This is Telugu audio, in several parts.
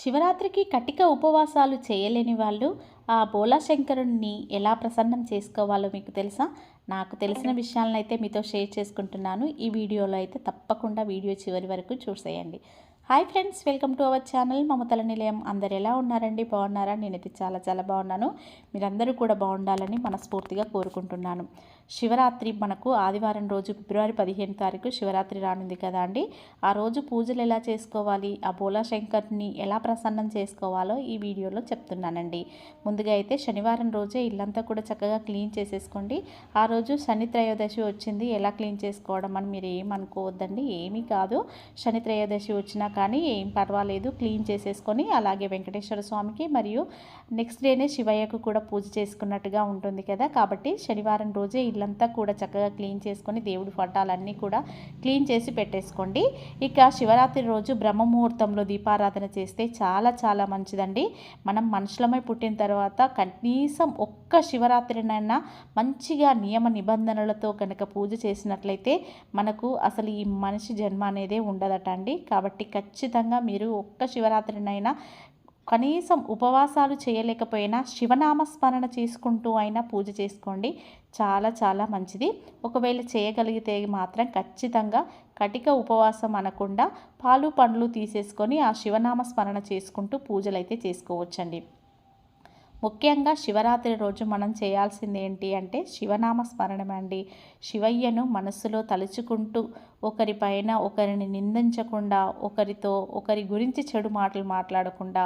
శివరాత్రికి కటిక ఉపవాసాలు చేయలేని వాళ్ళు ఆ బోలాశంకరుణ్ణి ఎలా ప్రసన్నం చేసుకోవాలో మీకు తెలుసా? నాకు తెలిసిన విషయాలను అయితే మీతో షేర్ చేసుకుంటున్నాను. ఈ వీడియోలో అయితే తప్పకుండా వీడియో చివరి వరకు చూసేయండి. Hi friends welcome to our channel. మమతల నిలయం. అందరు ఎలా ఉన్నారండి? బాగున్నారా? నేనైతే చాలా చాలా బాగున్నాను. మీరందరూ కూడా బాగుండాలని మనస్ఫూర్తిగా కోరుకుంటున్నాను. శివరాత్రి మనకు ఆదివారం రోజు ఫిబ్రవరి పదిహేను తారీఖు శివరాత్రి రానుంది కదా అండి. ఆ రోజు పూజలు ఎలా చేసుకోవాలి ఆ బోలా శంకర్ని ఎలా ప్రసన్నం చేసుకోవాలో ఈ వీడియోలో చెప్తున్నానండి. ముందుగా అయితే శనివారం రోజే ఇల్లంతా కూడా చక్కగా క్లీన్ చేసేసుకోండి. ఆ రోజు శని త్రయోదశి వచ్చింది ఎలా క్లీన్ చేసుకోవడం అని మీరు ఏమనుకోవద్దండి ఏమీ కాదు. శని త్రయోదశి వచ్చినా కానీ ఏం పర్వాలేదు క్లీన్ చేసేసుకొని అలాగే వెంకటేశ్వర స్వామికి మరియు నెక్స్ట్ డేనే శివయ్యకు కూడా పూజ చేసుకున్నట్టుగా ఉంటుంది కదా. కాబట్టి శనివారం రోజే ఇల్లు ఇల్లంతా కూడా చక్కగా క్లీన్ చేసుకొని దేవుడి పటాలన్నీ కూడా క్లీన్ చేసి పెట్టేసుకోండి. ఇక శివరాత్రి రోజు బ్రహ్మముహూర్తంలో దీపారాధన చేస్తే చాలా చాలా మంచిదండి. మనం మనుషులమై పుట్టిన తర్వాత కనీసం ఒక్క శివరాత్రినైనా మంచిగా నియమ నిబంధనలతో కనుక పూజ చేసినట్లయితే మనకు అసలు ఈ మనిషి జన్మ అనేదే ఉండదట అండి కాబట్టి ఖచ్చితంగా మీరు ఒక్క శివరాత్రినైనా కనీసం ఉపవాసాలు చేయలేకపోయినా శివనామస్మరణ చేసుకుంటూ అయినా పూజ చేసుకోండి. చాలా చాలా మంచిది. ఒకవేళ చేయగలిగితే మాత్రం ఖచ్చితంగా కటిక ఉపవాసం అనకుండా పాలు పండ్లు తీసేసుకొని ఆ శివనామస్మరణ చేసుకుంటూ పూజలు అయితే చేసుకోవచ్చండి. ముఖ్యంగా శివరాత్రి రోజు మనం చేయాల్సింది ఏంటి అంటే శివనామ స్మరణం అండి. శివయ్యను మనస్సులో తలుచుకుంటూ ఒకరిపైన ఒకరిని నిందించకుండా ఒకరితో ఒకరి గురించి చెడు మాటలు మాట్లాడకుండా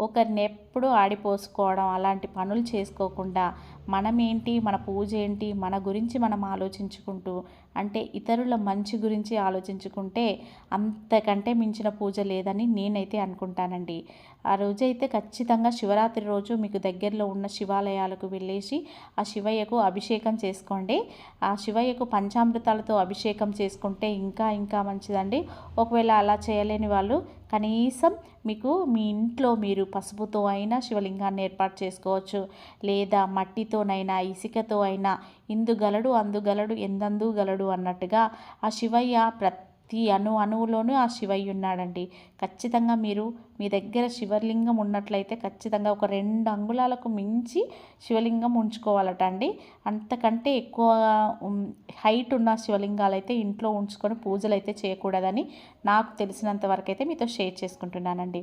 ఒకరిని ఎప్పుడూ ఆడిపోసుకోవడం అలాంటి పనులు చేసుకోకుండా మనమేంటి మన పూజ ఏంటి మన గురించి మనం ఆలోచించుకుంటూ అంటే ఇతరుల మంచి గురించి ఆలోచించుకుంటే అంతకంటే మించిన పూజ లేదని నేనైతే అనుకుంటానండి. ఆ రోజైతే ఖచ్చితంగా శివరాత్రి రోజు మీకు దగ్గరలో ఉన్న శివాలయాలకు వెళ్ళేసి ఆ శివయ్యకు అభిషేకం చేసుకోండి. ఆ శివయ్యకు పంచామృతాలతో అభిషేకం చేసుకుంటే ఇంకా ఇంకా మంచిదండి. ఒకవేళ అలా చేయలేని వాళ్ళు కనీసం మీకు మీ ఇంట్లో మీరు పసుపుతో అయినా శివలింగాన్ని ఏర్పాటు చేసుకోవచ్చు. లేదా మట్టితోనైనా ఇసుకతో అయినా ఇందుగలడు అందుగలడు ఎందందు గలడు అన్నట్టుగా ఆ శివయ్య ప్రతి అణు అణువులోనూ ఆ శివయ్య ఉన్నాడండి. ఖచ్చితంగా మీరు మీ దగ్గర శివలింగం ఉన్నట్లయితే ఖచ్చితంగా ఒక రెండు అంగుళాలకు మించి శివలింగం ఉంచుకోవాలట అండి. అంతకంటే ఎక్కువ హైట్ ఉన్న శివలింగాలు అయితే ఇంట్లో ఉంచుకొని పూజలు అయితే చేయకూడదని నాకు తెలిసినంత వరకు అయితే మీతో షేర్ చేసుకుంటున్నానండి.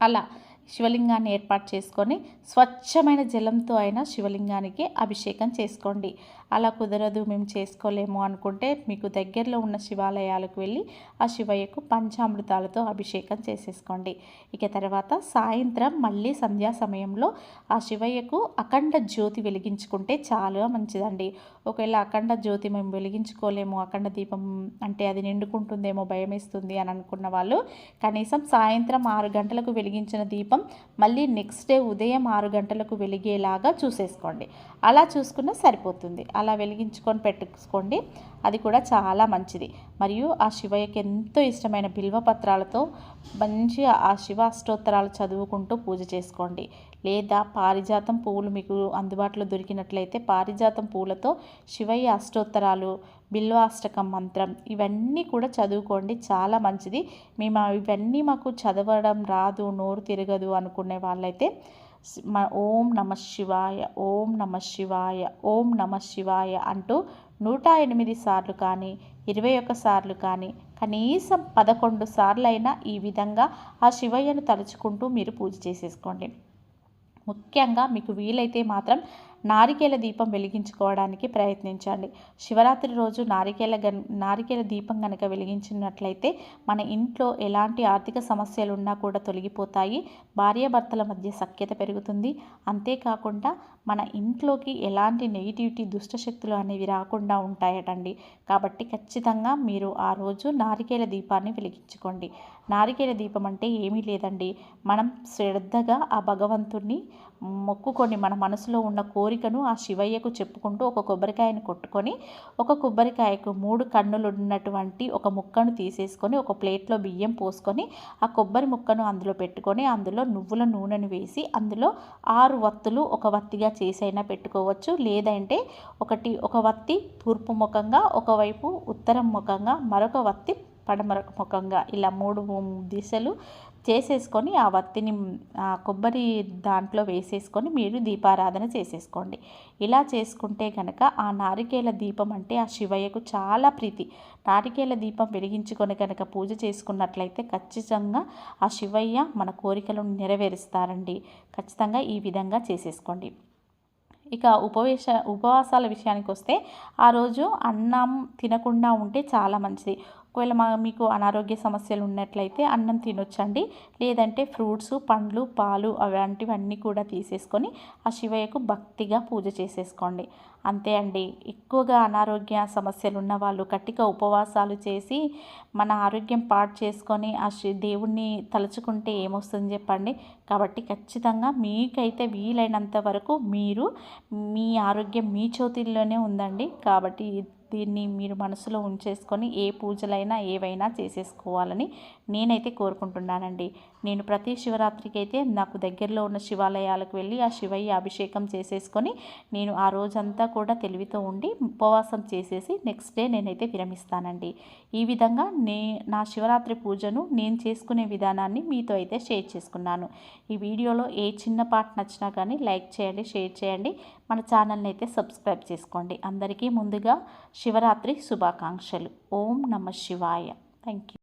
అలా శివలింగాన్ని ఏర్పాటు చేసుకొని స్వచ్ఛమైన జలంతో అయినా శివలింగానికి అభిషేకం చేసుకోండి. అలా కుదరదు మేము చేసుకోలేము అనుకుంటే మీకు దగ్గరలో ఉన్న శివాలయాలకు వెళ్ళి ఆ శివయ్యకు పంచామృతాలతో అభిషేకం చేసేసుకోండి. ఇక తర్వాత సాయంత్రం మళ్ళీ సంధ్యా సమయంలో ఆ శివయ్యకు అఖండ జ్యోతి వెలిగించుకుంటే చాలా మంచిదండి. ఒకవేళ అఖండ జ్యోతి మేము వెలిగించుకోలేము అఖండ దీపం అంటే అది నిండుకుంటుందేమో భయం వేస్తుంది అని అనుకున్న వాళ్ళు కనీసం సాయంత్రం ఆరు గంటలకు వెలిగించిన దీపం మళ్ళీ నెక్స్ట్ డే ఉదయం ఆరు గంటలకు వెలిగేలాగా చూసేసుకోండి. అలా చూసుకున్న సరిపోతుంది. అలా వెలిగించుకొని పెట్టుకోండి. అది కూడా చాలా మంచిది. మరియు ఆ శివయ్యకి ఎంతో ఇష్టమైన బిల్వపత్రాలతో మంచి ఆ శివ అష్టోత్తరాలు చదువుకుంటూ పూజ చేసుకోండి. లేదా పారిజాతం పువ్వులు మీకు అందుబాటులో దొరికినట్లయితే పారిజాతం పూలతో శివయ్య అష్టోత్తరాలు బిల్వాష్టకం మంత్రం ఇవన్నీ కూడా చదువుకోండి. చాలా మంచిది. మేము ఇవన్నీ మాకు చదవడం రాదు నోరు తిరగదు అనుకునే వాళ్ళైతే ఓం నమ శివాయ ఓం నమ శివాయ ఓం నమ శివాయ అంటూ నూట ఎనిమిది సార్లు కానీ ఇరవై ఒక్క సార్లు కానీ కనీసం పదకొండు సార్లైనా ఈ విధంగా ఆ శివయ్యను తలుచుకుంటూ మీరు పూజ చేసేసుకోండి. ముఖ్యంగా మీకు వీలైతే మాత్రం నారికేల దీపం వెలిగించుకోవడానికి ప్రయత్నించండి. శివరాత్రి రోజు నారికేల గన్ నారికేల దీపం కనుక వెలిగించినట్లయితే మన ఇంట్లో ఎలాంటి ఆర్థిక సమస్యలు ఉన్నా కూడా తొలగిపోతాయి. భార్యాభర్తల మధ్య సఖ్యత పెరుగుతుంది. అంతేకాకుండా మన ఇంట్లోకి ఎలాంటి నెగిటివిటీ దుష్టశక్తులు అనేవి రాకుండా ఉంటాయటండి. కాబట్టి ఖచ్చితంగా మీరు ఆ రోజు నారికేల దీపాన్ని వెలిగించుకోండి. నారికేల దీపం అంటే ఏమీ లేదండి. మనం శ్రద్ధగా ఆ భగవంతుణ్ణి మొక్కుకొని మన మనసులో ఉన్న కోరికను ఆ శివయ్యకు చెప్పుకుంటూ ఒక కొబ్బరికాయను కొట్టుకొని ఒక కొబ్బరికాయకు మూడు కన్నులు ఉన్నటువంటి ఒక ముక్కను తీసేసుకొని ఒక ప్లేట్లో బియ్యం పోసుకొని ఆ కొబ్బరి ముక్కను అందులో పెట్టుకొని అందులో నువ్వుల నూనెను వేసి అందులో ఆరు వత్తులు ఒక వత్తిగా చేసైనా పెట్టుకోవచ్చు. లేదంటే ఒకటి ఒక వత్తి తూర్పు ముఖంగా ఒకవైపు ఉత్తరం ముఖంగా మరొక వత్తి పడమర ముఖంగా. ఇలా మూడు దిశలు చేసేసుకొని ఆ వత్తిని ఆ కొబ్బరి దాంట్లో వేసేసుకొని మీరు దీపారాధన చేసేసుకోండి. ఇలా చేసుకుంటే కనుక ఆ నారికేల దీపం అంటే ఆ శివయ్యకు చాలా ప్రీతి. నారికేల దీపం వెలిగించుకొని కనుక పూజ చేసుకున్నట్లయితే ఖచ్చితంగా ఆ శివయ్య మన కోరికలను నెరవేరుస్తారండి. ఖచ్చితంగా ఈ విధంగా చేసేసుకోండి. ఇక ఉపవేశ ఉపవాసాల విషయానికి వస్తే ఆ రోజు అన్నం తినకుండా ఉంటే చాలా మంచిది. ఒకవేళ మా మీకు అనారోగ్య సమస్యలు ఉన్నట్లయితే అన్నం తినొచ్చండి. లేదంటే ఫ్రూట్స్ పండ్లు పాలు అలాంటివన్నీ కూడా తీసేసుకొని ఆ శివయ్యకు భక్తిగా పూజ చేసేసుకోండి. అంతే అండి. ఎక్కువగా అనారోగ్య సమస్యలు ఉన్న వాళ్ళు కట్టిక ఉపవాసాలు చేసి మన ఆరోగ్యం పాడు చేసుకొని ఆ శ్రీ దేవుణ్ణి తలుచుకుంటే ఏమొస్తుంది చెప్పండి? కాబట్టి ఖచ్చితంగా మీకైతే వీలైనంత వరకు మీరు మీ ఆరోగ్యం మీ చేతుల్లోనే ఉందండి. కాబట్టి దీన్ని మీరు మనసులో ఉంచేసుకొని ఏ పూజలైనా ఏవైనా చేసేసుకోవాలని నేనైతే కోరుకుంటున్నానండి. నేను ప్రతి శివరాత్రికి అయితే నాకు దగ్గరలో ఉన్న శివాలయాలకు వెళ్ళి ఆ శివయ్య అభిషేకం చేసేసుకొని నేను ఆ రోజంతా కూడా తెలివితో ఉండి ఉపవాసం చేసేసి నెక్స్ట్ డే నేనైతే విరమిస్తానండి. ఈ విధంగా నే నా శివరాత్రి పూజను నేను చేసుకునే విధానాన్ని మీతో అయితే షేర్ చేసుకున్నాను. ఈ వీడియోలో ఏ చిన్న పాట నచ్చినా కానీ లైక్ చేయండి షేర్ చేయండి. మన ఛానల్ని అయితే సబ్స్క్రైబ్ చేసుకోండి. అందరికీ ముందుగా శివరాత్రి శుభాకాంక్షలు. ఓం నమ శివాయ. Thank you